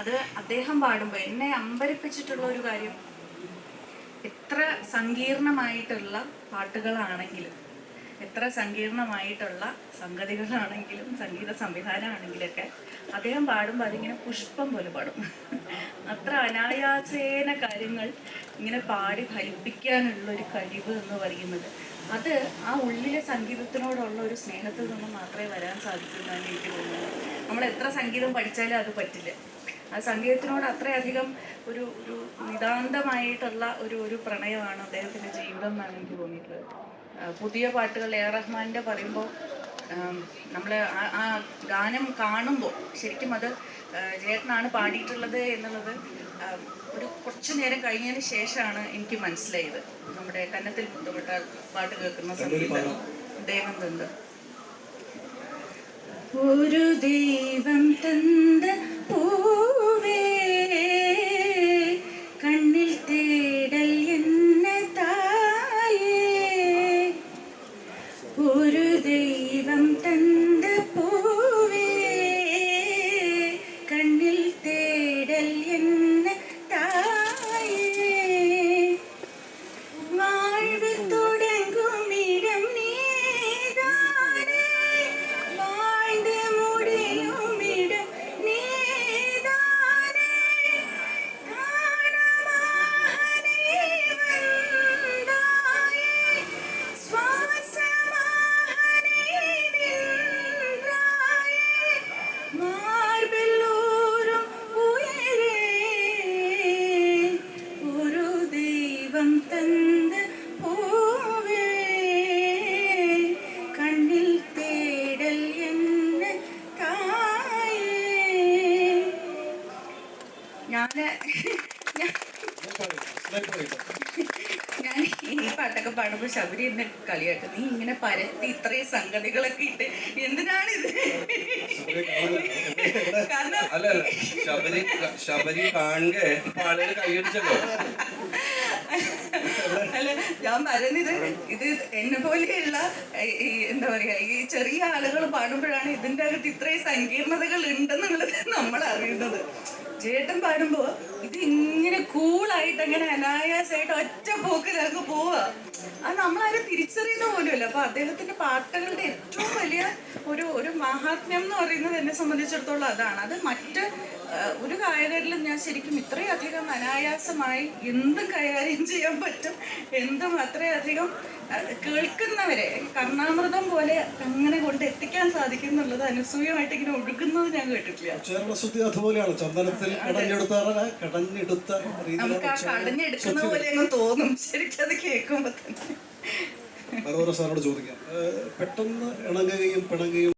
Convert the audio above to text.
അത് അദ്ദേഹം പാടുമ്പോൾ എന്നെ അമ്പരിപ്പിച്ചിട്ടുള്ള ഒരു കാര്യം. എത്ര സങ്കീർണമായിട്ടുള്ള പാട്ടുകളാണെങ്കിലും എത്ര സങ്കീർണമായിട്ടുള്ള സംഗതികളാണെങ്കിലും സംഗീത സംവിധാനമാണെങ്കിലൊക്കെ അദ്ദേഹം പാടുമ്പോൾ അതിങ്ങനെ പുഷ്പം പോലെ പാടും. അത്ര അനായാസേന കാര്യങ്ങൾ ഇങ്ങനെ പാടി ഫലിപ്പിക്കാനുള്ള ഒരു കഴിവ് എന്ന് പറയുന്നത് അത് ആ ഉള്ളിലെ സംഗീതത്തിനോടുള്ള ഒരു സ്നേഹത്തിൽ നിന്ന് മാത്രമേ വരാൻ സാധിക്കുന്നതാണ് എനിക്ക് തോന്നുന്നത് നമ്മൾ എത്ര സംഗീതം പഠിച്ചാലും അത് പറ്റില്ല. ആ സംഗീതത്തിനോട് അത്രയധികം ഒരു ഒരു നിതാന്തമായിട്ടുള്ള ഒരു ഒരു പ്രണയമാണ് അദ്ദേഹത്തിന്റെ ജീവിതം എന്നാണ് എനിക്ക് തോന്നിയിട്ടുള്ളത്. പുതിയ പാട്ടുകൾ എ റഹ്മാന്റെ പറയുമ്പോൾ നമ്മൾ ആ ഗാനം കാണുമ്പോൾ ശരിക്കും അത് ആ, പാടിയിട്ടുള്ളത് എന്നുള്ളത് ഒരു കുറച്ചു നേരം കഴിഞ്ഞതിന് ശേഷമാണ് എനിക്ക് മനസ്സിലായത്. നമ്മുടെ കന്നത്തിൽ മുത്തമിട്ട പാട്ട് കേൾക്കുന്ന സംഗീതം ദൈവം തന്നത് ഒരു ദൈവം തന്ന ഞാൻ ഞാൻ- ഈ പാട്ടൊക്കെ പാടുമ്പോൾ ശബരി എന്നെ കളിയാക്കും. നീ ഇങ്ങനെ പരത്തി ഇത്രയും സംഗതികളൊക്കെ ഇട്ട് എന്തിനാണിത്? കാരണം അല്ല അല്ല. ശബരി ശബരി കാണുക ആളുകൾ കൈയടിച്ചല്ലോ. അല്ല ഞാൻ പറഞ്ഞത് ഇത് എന്നെ പോലെയുള്ള എന്താ പറയാ ഈ ചെറിയ ആളുകൾ പാടുമ്പോഴാണ് ഇതിന്റെ അകത്ത് ഇത്രയും സങ്കീർണതകൾ ഉണ്ടെന്നുള്ളത് നമ്മൾ അറിയുന്നത് ചേട്ടൻ പാടുമ്പോ ഇത് ഇങ്ങനെ കൂളായിട്ട് അങ്ങനെ അനായാസമായിട്ട് ഒറ്റ പോക്കിൽ അങ്ങ് പോവാ. അത് നമ്മളാരും തിരിച്ചറിയുന്ന പോലുമല്ല. അപ്പൊ അദ്ദേഹത്തിന്റെ പാട്ടുകളുടെ ഏറ്റവും വലിയ ഒരു ഒരു മഹാത്മ്യം എന്ന് പറയുന്നത് എന്നെ സംബന്ധിച്ചിടത്തോളം അതാണ്. അത് മറ്റ് ഒരു ഗായകരിലും ഞാൻ ശരിക്കും ഇത്രയധികം അനായാസമായി എന്തും കൈകാര്യം ചെയ്യാൻ പറ്റും എന്തും അത്രയധികം കേൾക്കുന്നവരെ കർണാമൃതം പോലെ അങ്ങനെ കൊണ്ട് എത്തിക്കാൻ സാധിക്കും എന്നുള്ളത് അനുസൂയമായിട്ട് ഇങ്ങനെ ഒഴുകുന്നത് ഞാൻ കേട്ടിട്ടില്ല. അതുപോലെയാണ്. ചന്ദനത്തിൽ കടഞ്ഞെടുത്ത കടഞ്ഞെടുത്ത നമുക്ക് ആ കടഞ്ഞെടുക്കുന്ന പോലെ അങ്ങ് തോന്നും. ശരിക്കും അത് കേൾക്കുമ്പോ തന്നെ. സാറിനോട് ചോദിക്കാം. പെട്ടെന്ന് ഇണങ്ങുകയും പിണങ്ങുകയും